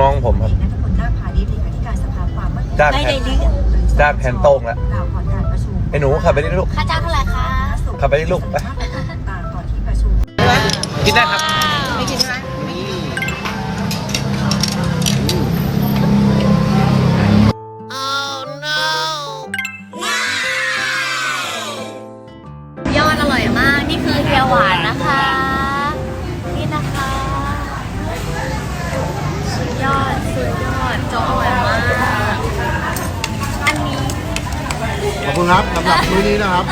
น้องผมครับ นัทพลนาคพาณิชย์เลขการสภาความม่นคงจ้างไแทนได้เรื่นโต้งแล้วกาวอการประชุมไอ้หนูขับไปนี่ลูก ค่าจ้างเท่าไหร่คะ ขับไปดิลูก ต่างก่อนที่ประชุม กินได้ครับ อันนี้ขอบคุณครับสำหรับมื้อนี้นะครับ